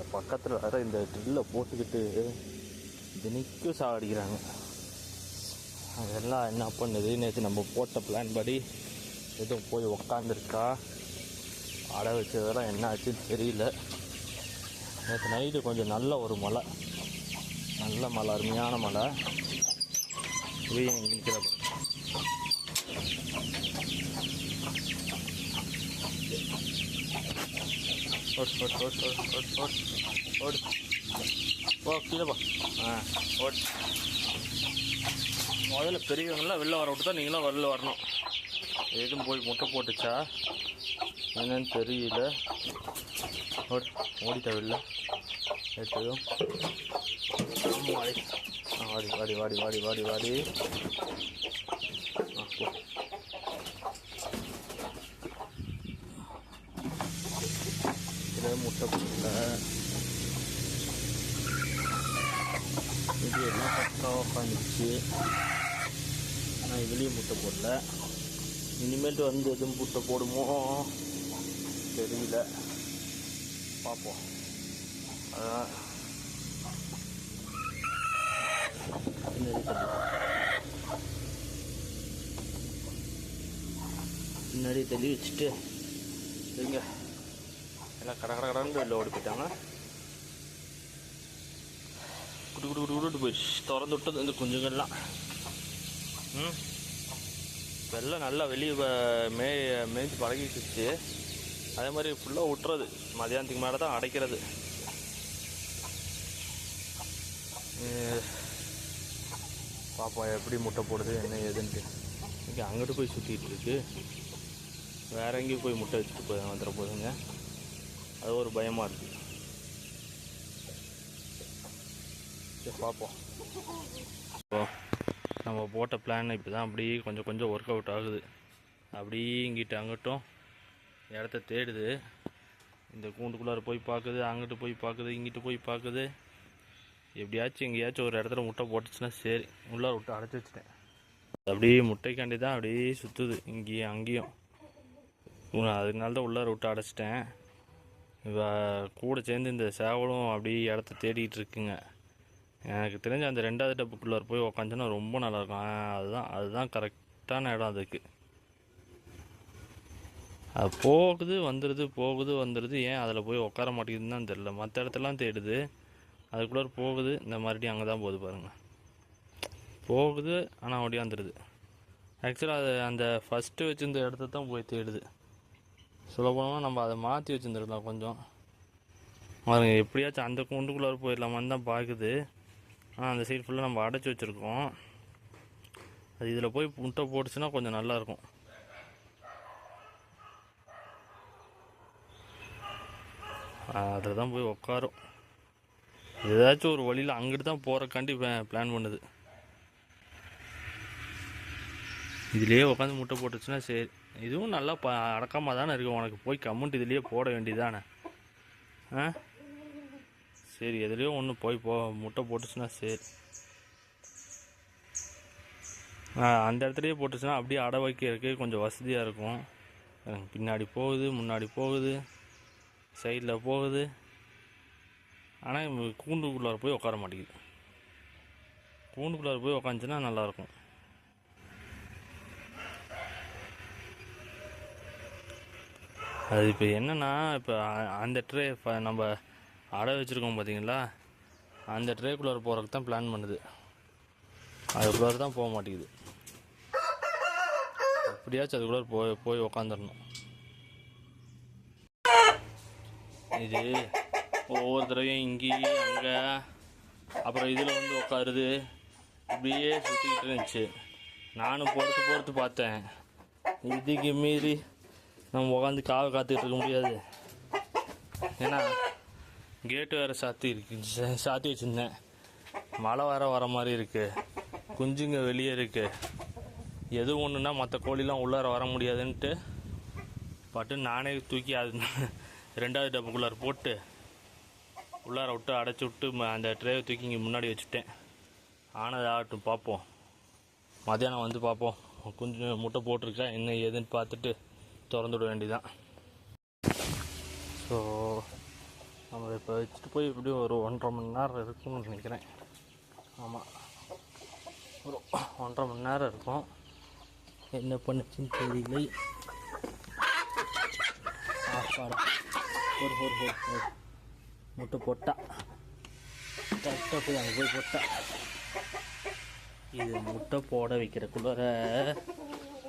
இந்த பக்கத்தில் வேற இந்த ட்ரில்லை போட்டுக்கிட்டு தினிக்கும் சாவடிக்கிறாங்க அதெல்லாம் என்ன பண்ணுது? நேற்று நம்ம போட்ட பிளான் படி எதுவும் போய் உக்காந்துருக்கா. அடை வச்சதெல்லாம் என்ன ஆச்சுன்னு தெரியல. நேற்று நைட்டு கொஞ்சம் நல்ல ஒரு மழை. நல்ல மழை அருமையான மழை. இவன் எங்கே ஓட் ஓட் ஓட் ஓட் ஓட் ஓட். ஓடு. போ கீழே போ. ஆ ஓட். முதல்ல பெரியவங்களாம் வெளில வர விட்டு தான் நீங்களும் வெளில வரணும். எதுவும் போய் முட்டை போட்டுச்சா? என்னன்னு தெரியல. ஓட் ஓடிட்டா வெளில. எடுத்ததும் வாடி வாடி வாடி வாடி வாடி வாடி வாடி ஆ போ இதில் இது எல்லாம் பக்காவாக உட்காந்துச்சு ஆனால் இதுலேயும் முட்டை போடல இனிமேல்ட்டு வந்து எதுவும் முட்டை போடுமோ தெரியல பார்ப்போம். அதான். பின்னாடி தள்ளி வச்சுட்டு சரிங்க எல்லாம் கட கட கடன்னு வெளில ஓடி போயிட்டாங்க. குடு குடு குடு குடு போயிடுச்சு திறந்து விட்டது இந்த குஞ்சுங்கள்லாம். ம்? வெள்ளம் நல்லா வெளியே மே மேய்ச்சி பழகிக்கிச்சு அதே மாதிரி ஃபுல்லாக விட்டுறது மதியானத்துக்கு மேலே தான் அடைக்கிறது. பாப்பா எப்படி முட்டை போடுது என்ன ஏதுன்ட்டு. இங்கே அங்கிட்டு போய் சுற்றிட்டு இருக்கு. வேற எங்கேயும் போய் முட்டை வச்சுட்டு போய் வந்துட போகுதுங்க அது ஒரு பயமாக இருக்குது சரி பார்ப்போம் இப்போ நம்ம போட்ட பிளான் இப்போ தான் அப்படியே கொஞ்சம் கொஞ்சம் ஒர்க் அவுட் ஆகுது. அப்படியே இங்கிட்டு அங்கிட்டும் இடத்த தேடுது. இந்த கூண்டுக்குள்ளார போய் பார்க்குது அங்கிட்டு போய் பார்க்குது இங்கிட்டு போய் பார்க்குது எப்படியாச்சும் எங்கேயாச்சும் ஒரு இடத்துல முட்டை போட்டுச்சுன்னா சரி உள்ளார விட்டு அடைச்சி வச்சுட்டேன். அப்படியே முட்டைக்காண்டி தான் அப்படியே சுற்றுது இங்கேயும் அங்கேயும். அதனால தான் உள்ளார விட்டு அடைச்சிட்டேன். கூட சேர்ந்து இந்த சேவலும் அப்படியே இடத்த தேடிக்கிட்டு இருக்குங்க. எனக்கு தெரிஞ்ச அந்த ரெண்டாவது டப்புக்குள்ளே போய் உக்காந்துன்னா ரொம்ப நல்லாயிருக்கும். அதுதான் அதுதான் கரெக்டான இடம் அதுக்கு. அது போகுது வந்துடுது போகுது வந்துடுது ஏன் அதில் போய் உட்கார மாட்டேங்குதுன்னு தான் தெரில மற்ற இடத்தெல்லாம் தேடுது. அதுக்குள்ளே போகுது. இந்த மறுபடியும் அங்கே தான் போகுது பாருங்கள் போகுது ஆனால் ஓடியாந்துடுது ஆக்சுவலாக அது அந்த ஃபஸ்ட்டு வச்சுருந்த இடத்த தான் போய் தேடுது. சொல்ல போனோம்னா நம்ம அதை மாற்றி வச்சுருந்துருக்கலாம் கொஞ்சம். பாருங்க எப்படியாச்சும் அந்த கூண்டுக்குள்ளார போயிடலாமான்னு தான் பார்க்குது. ஆனால் அந்த சைடு ஃபுல்லாக நம்ம அடைச்சி வச்சுருக்கோம். அது இதில் போய் முட்டை போட்டுச்சுன்னா கொஞ்சம் நல்லாயிருக்கும். அதில் தான் போய் உட்காரும் ஏதாச்சும் ஒரு வழியில் அங்கிட்டு தான் போகிறக்காண்டி பிளான் பண்ணுது. இதுலேயே உட்காந்து முட்டை போட்டுச்சுன்னா சரி. இதுவும் நல்லா ப அடக்கமாக தானே இருக்கும். உனக்கு போய் கமெண்ட் இதுலேயே போட வேண்டியதானே ஆ? சரி எதுலேயோ ஒன்று போய் போ முட்டை போட்டுச்சுன்னா சரி. ஆ அந்த இடத்துலையே போட்டுச்சுன்னா அப்படியே அடை வைக்கிறதுக்கு கொஞ்சம் வசதியாக இருக்கும். பின்னாடி போகுது முன்னாடி போகுது சைடில் போகுது. ஆனால் கூண்டுக்குள்ளார போய் உட்கார மாட்டேங்குது. கூண்டுக்குள்ளார போய் உக்காந்துச்சுன்னா நல்லாயிருக்கும் அது இப்போ என்னென்னா இப்போ அந்த ட்ரே இப்போ நம்ம அடை வச்சுருக்கோம் பார்த்தீங்களா அந்த ட்ரேக்குள்ளார போகிறதுக்கு தான் பிளான் பண்ணுது. அதுக்குள்ளார தான் போக மாட்டேங்குது. எப்படியாச்சும் அதுக்குள்ளார போய் போய் உக்காந்துடணும் இது ஒவ்வொரு தடவையும் இங்கேயும் அங்கே. அப்புறம் இதில் வந்து உட்காருது இப்படியே சுற்றிக்கிட்டு இருந்துச்சு. நானும் பொறுத்து பொறுத்து பார்த்தேன். இதுக்கு மீறி நம்ம உட்காந்து காவை காத்துக்கிட்டு இருக்க முடியாது. ஏன்னா கேட்டு வேறு சாத்தி இருக்கு. சாத்தி வச்சுருந்தேன். மழை வேற வர மாதிரி இருக்குது குஞ்சுங்க வெளியே இருக்குது எது ஒன்றுனா மற்ற கோழிலாம் உள்ளார வர முடியாதுன்ட்டு பட்டு நானே தூக்கி அது ரெண்டாவது டப்புக்குள்ளார போட்டு உள்ளார விட்டு அடைச்சி விட்டு ம- அந்த ட்ரேவை தூக்கி இங்கே முன்னாடி வச்சுட்டேன். ஆனது ஆகட்டும் பார்ப்போம் மத்தியானம் வந்து பார்ப்போம் குஞ்சு முட்டை போட்டிருக்கா என்ன ஏதுன்னு பார்த்துட்டு திறந்து விட வேண்டியதான் ஸோ நம்ம இப்போ வச்சுட்டு போய் எப்படியும் ஒரு ஒன்றரை மணி நேரம் இருக்கும்னு நினைக்கிறேன். ஆமாம் ஒரு ஒன்றரை மணி நேரம் இருக்கும். என்ன பண்ணுச்சுன்னு தெரியல. ஆப்பாடா ஒரு ஒரு ஒரு முட்டை போட்டா. கரெக்டாக போய் அங்கே போய் போட்டா. இது முட்டை போட வைக்கிறக்குள்ளார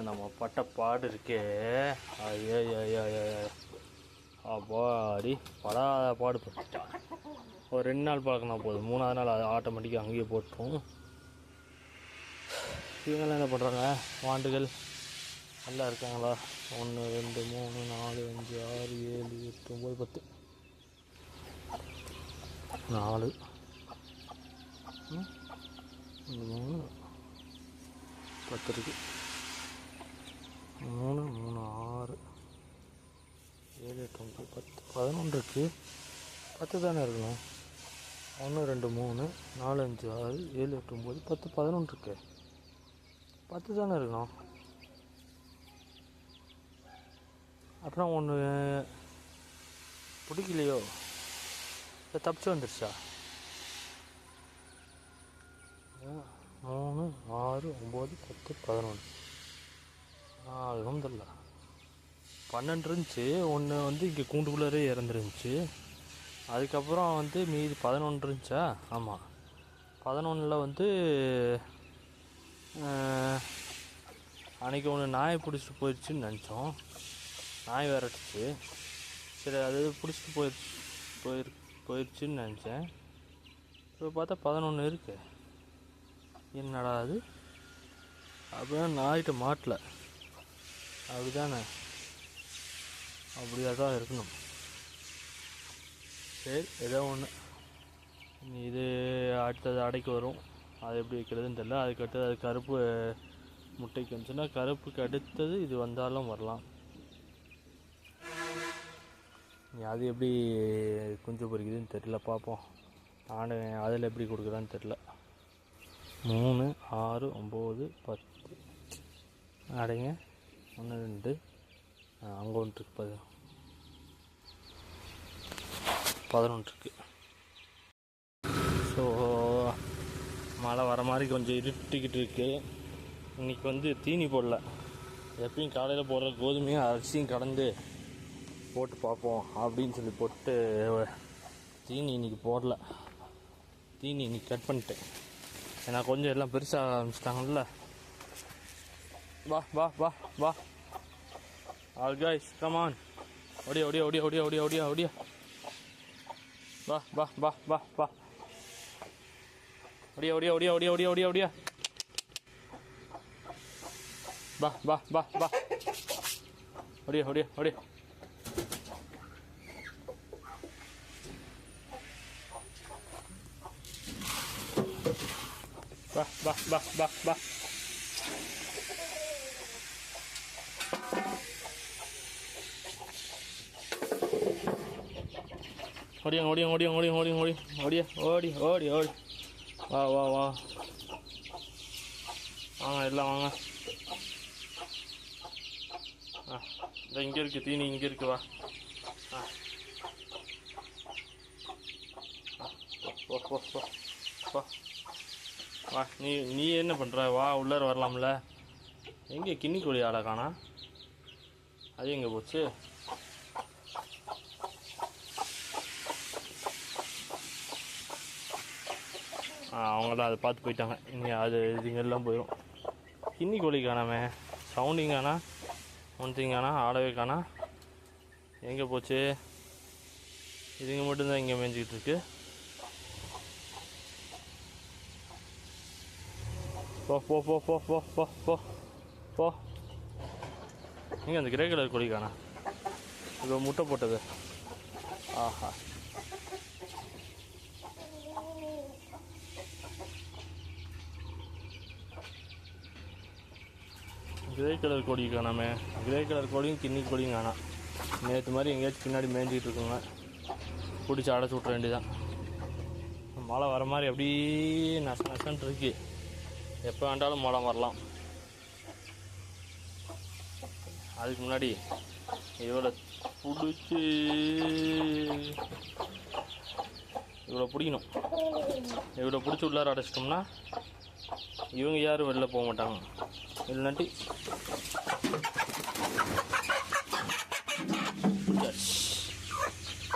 நம்ம பட்ட பாடு இருக்கே ஐயோ ஐயோ ஐயோ அப்பாடி படாத பாடு பட்டா ஒரு ரெண்டு நாள் பழக்கினா போதும் மூணாவது நாள் அது ஆட்டோமேட்டிக்காக அங்கேயே போட்டுரும் இவங்கெல்லாம் என்ன பண்ணுறாங்க வாண்டுகள் நல்லா இருக்காங்களா ஒன்று ரெண்டு மூணு நாலு அஞ்சு ஆறு ஏழு எட்டு ஒம்பது பத்து நாலு மூணு பத்து இருக்குது மூணு மூணு ஆறு ஏழு எட்டு ஒம்பது பத்து பதினொன்று இருக்குது பத்து தானே இருக்கணும்? ஒன்று ரெண்டு மூணு நாலு அஞ்சு ஆறு ஏழு எட்டு ஒம்பது பத்து பதினொன்று இருக்கு பத்து தானே இருக்கணும்? அப்புறம் ஒன்று பிடிக்கலையோ? இல்லை தப்பிச்சு வந்துருச்சா? மூணு ஆறு ஒம்பது பத்து பதினொன்று. அதுவும் தெரில பன்னெண்டு இருந்துச்சு ஒன்று வந்து இங்கே கூண்டுக்குள்ளே இறந்துருந்துச்சு. அதுக்கப்புறம் வந்து மீதி பதினொன்று இருந்துச்சா ஆமாம் பதினொன்றில் வந்து அன்றைக்கி ஒன்று நாயை பிடிச்சிட்டு போயிடுச்சுன்னு நினச்சோம். நாய் விரட்டுச்சு சரி அது பிடிச்சிட்டு போயிடுச்சு போயிரு போயிடுச்சுன்னு நினச்சேன். இப்போ பார்த்தா பதினொன்று இருக்கு. என்னடா அது? அப்படின்னா நாய்கிட்ட மாட்டல. அப்படிதானே? அப்படியா தான் இருக்கணும். சரி ஏதோ ஒன்று இது அடுத்தது அடைக்கு வரும். அது எப்படி வைக்கிறதுன்னு தெரில அதுக்கு அடுத்தது அது கருப்பு முட்டைக்கு வந்துச்சுன்னா கருப்புக்கு அடுத்தது இது வந்தாலும் வரலாம். நீ அது எப்படி குஞ்சு பொரிக்குதுன்னு தெரில பார்ப்போம். நான் அதில் எப்படி கொடுக்குறான்னு தெரில மூணு ஆறு ஒம்பது பத்து. அடைங்க. ஒன்று ரெண்டு. அங்கே ஒன்று இருக்கு பது பதினொன்று இருக்கு. ஸோ மழை வர மாதிரி கொஞ்சம் இருட்டிக்கிட்டு இருக்கு. இன்னைக்கு வந்து தீனி போடல. எப்பயும் காலையில் போடுற கோதுமையும் அரிசியும் கலந்து போட்டு பார்ப்போம் அப்படின்னு சொல்லி போட்டு தீனி இன்னைக்கு போடல. தீனி இன்னைக்கு கட் பண்ணிட்டேன். ஏன்னா கொஞ்சம் எல்லாம் பெருசாக ஆரம்பிச்சிட்டாங்கல்ல. வா வா வா வா. All guys, come on. Odia, odia, odia, odia, odia, odia, odia. Bah, bah, bah, bah, bah. Odia, odia, odia, odia, odia, odia, odia. Bah, bah, bah, bah. Odia, odia, odia. Bah, bah, bah, bah, bah. ஓடியாங்க ஓடியாங்க ஓடியாங்க ஓடியாங்க ஓடியாங்க ஓடி ஓடியா ஓடி ஓடி ஓடி. வா வா வா. வாங்க எல்லாம் வாங்க. ஆ இந்த இங்கே இருக்கு தீனி இங்கே இருக்கு வா. ஆ. போ போ போ வா நீ நீ என்ன பண்ணுற வா உள்ளார வரலாம்ல. எங்கே கிண்ணி கோழி ஆளை காணா? அது எங்கே போச்சு? அவங்களாம் அதை பார்த்து போயிட்டாங்க. இனி அது இதுங்கெல்லாம் போயிடும் கிண்ணி கோழி காணாமே. சவுண்டிங் காணா ஒன்றிங் காணா ஆடவே காணா. எங்கே போச்சு? இதுங்க மட்டும்தான் இங்கே மேய்ஞ்சிக்கிட்டு இருக்கு போ போ போ போ போ போ போ போ. இங்கே அந்த கிரே கலர் கோழி காணா. இப்போ முட்டை போட்டது. ஆஹா. கிரே கலர் கோழி காணாமே. கிரே கலர் கோழியும் கிண்ணி கோழியும் காணாம் நேற்று மாதிரி எங்கேயாச்சும் பின்னாடி மேய்ஞ்சிட்டு இருக்குங்க பிடிச்சி அடைச்சி விட்ற வேண்டியதான் மழை வர மாதிரி அப்படியே நச நசன்ட்டு இருக்கு. எப்போ வேண்டாலும் மழை வரலாம். அதுக்கு முன்னாடி இவ்வளோ பிடிச்சி இவ்வளோ பிடிக்கணும். இவ்வளோ பிடிச்சி உள்ளார அடைச்சிட்டோம்னா இவங்க யாரும் வெளில போக மாட்டாங்க. இல்லாட்டி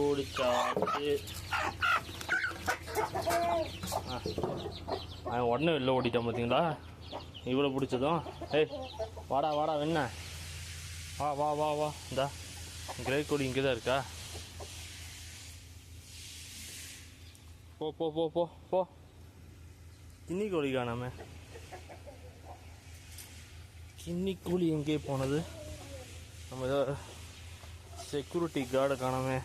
ஓடிச்சாச்சு ஆ. அவன் உடனே வெளில ஓடிட்டான் பார்த்தீங்களா இவ்வளோ பிடிச்சதும். ஏய் வாடா வாடா வெண்ண. வா வா வா வா. இந்தா கிரே கோடி இங்கே தான் இருக்கா? போ போ போ போ போ. கின்னி கோழி காணாம கின்னி கோழி எங்கே போனது? நம்ம ஏதோ செக்யூரிட்டி கார்டை காணாமே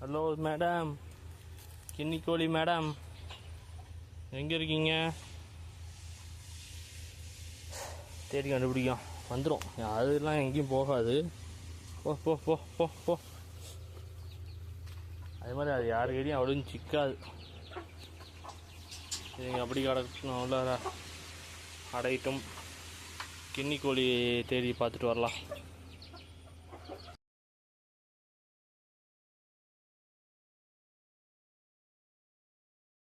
ஹலோ மேடம் கின்னிக்கோழி மேடம் எங்கே இருக்கீங்க? தேடி கண்டுபிடிக்கும். வந்துடும் அதெல்லாம் எங்கேயும் போகாது. போ போ போ போ போ. அதே மாதிரி அது யார் கையிலையும் அவ்வளோ சிக்காது. நீங்கள் அப்படி கிடக்கணும் உள்ள அடையிட்டும். கின்னி கோழி தேடி பார்த்துட்டு வரலாம்.